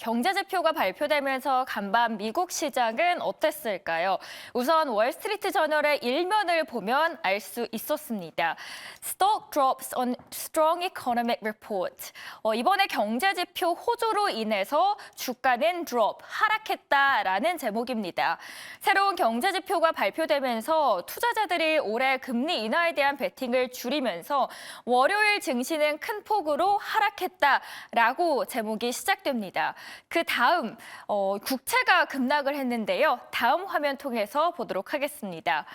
경제 지표가 발표되면서 간밤 미국 시장은 어땠을까요? 우선 월스트리트 저널의 일면을 보면 알 수 있었습니다. Stock drops on strong economic report. 어, 이번에 경제 지표 호조로 인해서 주가는 drop, 하락했다라는 제목입니다. 새로운 경제 지표가 발표되면서 투자자들이 올해 금리 인하에 대한 베팅을 줄이면서 월요일 증시는 큰 폭으로 하락했다라고 제목이 시작됩니다. 그 다음 어, 국채가 급락을 했는데요. 다음 화면 통해서 보도록 하겠습니다.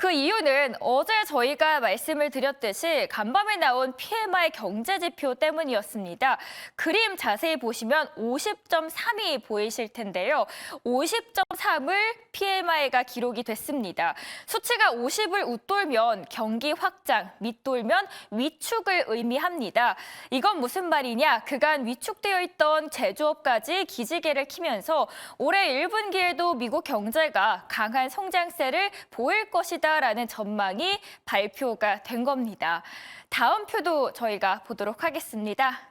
그 이유는 어제 저희가 말씀을 드렸듯이 간밤에 나온 PMI 경제 지표 때문이었습니다. 그림 자세히 보시면 50.3이 보이실 텐데요. 50.3을 PMI가 기록이 됐습니다. 수치가 50을 웃돌면 경기 확장, 밑돌면 위축을 의미합니다. 이건 무슨 말이냐? 그간 위축되어 있던 제조업까지 기지개를 키면서 올해 1분기에도 미국 경제가 강한 성장세를 보일 것이다 라는 전망이 발표가 된 겁니다. 다음 표도 저희가 보도록 하겠습니다.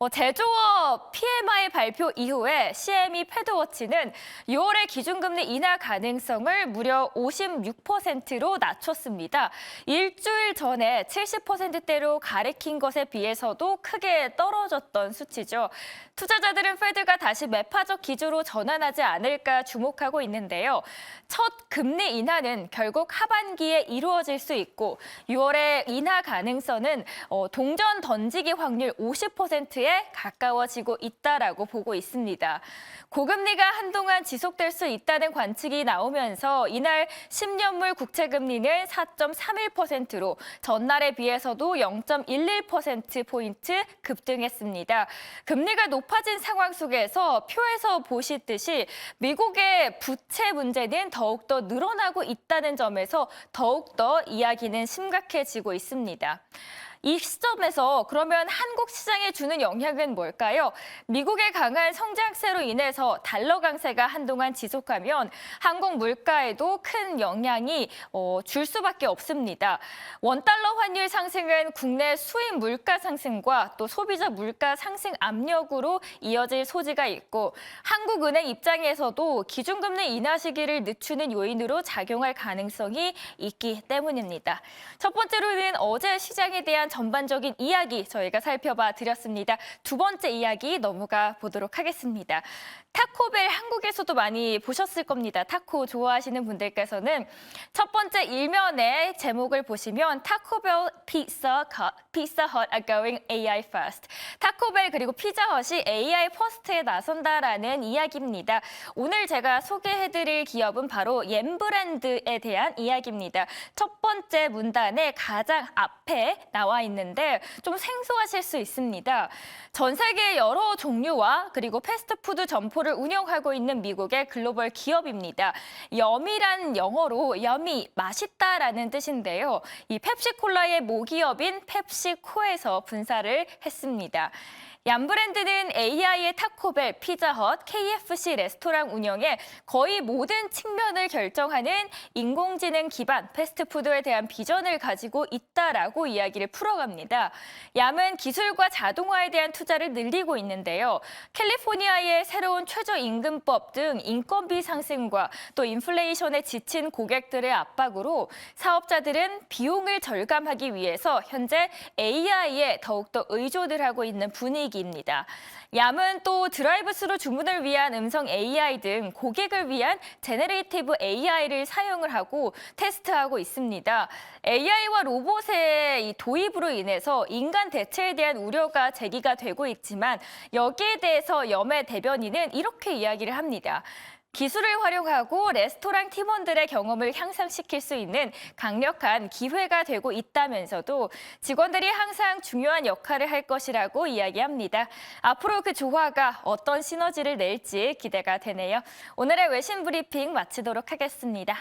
어, 제조업 PMI 발표 이후에 CME 패드워치는 6월의 기준금리 인하 가능성을 무려 56%로 낮췄습니다. 일주일 전에 70%대로 가리킨 것에 비해서도 크게 떨어졌던 수치죠. 투자자들은 패드가 다시 매파적 기조로 전환하지 않을까 주목하고 있는데요. 첫 금리 인하는 결국 하반기에 이루어질 수 있고 6월의 인하 가능성은 어, 동전 던지기 확률 50%에 가까워지고 있다라고 보고 있습니다. 고금리가 한동안 지속될 수 있다는 관측이 나오면서 이날 10년물 국채 금리는 4.31%로 전날에 비해서도 0.11% 포인트 급등했습니다. 금리가 높아진 상황 속에서 표에서 보시듯이 미국의 부채 문제는 더욱더 늘어나고 있다는 점에서 더욱더 이야기는 심각해지고 있습니다. 이 시점에서 그러면 한국 시장에 주는 영향은 뭘까요? 미국의 강한 성장세로 인해서 달러 강세가 한동안 지속하면 한국 물가에도 큰 영향이 어, 줄 수밖에 없습니다. 원달러 환율 상승은 국내 수입 물가 상승과 또 소비자 물가 상승 압력으로 이어질 소지가 있고 한국은행 입장에서도 기준금리 인하 시기를 늦추는 요인으로 작용할 가능성이 있기 때문입니다. 첫 번째로는 어제 시장에 대한 전반적인 이야기 저희가 살펴봐 드렸습니다. 두 번째 이야기 넘어가 보도록 하겠습니다. 타코벨 한국에서도 많이 보셨을 겁니다. 타코 좋아하시는 분들께서는 첫 번째 일면의 제목을 보시면 타코벨 피자 컷, 피자 헛 are going AI first. 타코벨 그리고 피자헛이 AI 퍼스트에 나선다라는 이야기입니다. 오늘 제가 소개해드릴 기업은 바로 옌 브랜드에 대한 이야기입니다. 첫 번째 문단의 가장 앞에 나와 있는데 좀 생소하실 수 있습니다. 전 세계 여러 종류와 그리고 패스트푸드 점포 를 운영하고 있는 미국의 글로벌 기업입니다. 염이란 영어로 염이 맛있다라는 뜻인데요. 이 펩시콜라의 모기업인 펩시코에서 분사를 했습니다. 얀 브랜드는 AI의 타코벨, 피자헛, KFC 레스토랑 운영에 거의 모든 측면을 결정하는 인공지능 기반 패스트푸드에 대한 비전을 가지고 있다라고 이야기를 풀어갑니다. 얌은 기술과 자동화에 대한 투자를 늘리고 있는데요. 캘리포니아의 새로운 최저임금법 등 인건비 상승과 또 인플레이션에 지친 고객들의 압박으로 사업자들은 비용을 절감하기 위해서 현재 AI에 더욱더 의존을 하고 있는 분위기 입니다. 얌은 또 드라이브스루 주문을 위한 음성 AI 등 고객을 위한 제네레이티브 AI를 사용을 하고 테스트하고 있습니다. AI와 로봇의 이 도입으로 인해서 인간 대체에 대한 우려가 제기가 되고 있지만 여기에 대해서 염의 대변인은 이렇게 이야기를 합니다. 기술을 활용하고 레스토랑 팀원들의 경험을 향상시킬 수 있는 강력한 기회가 되고 있다면서도 직원들이 항상 중요한 역할을 할 것이라고 이야기합니다. 앞으로 그 조화가 어떤 시너지를 낼지 기대가 되네요. 오늘의 외신 브리핑 마치도록 하겠습니다.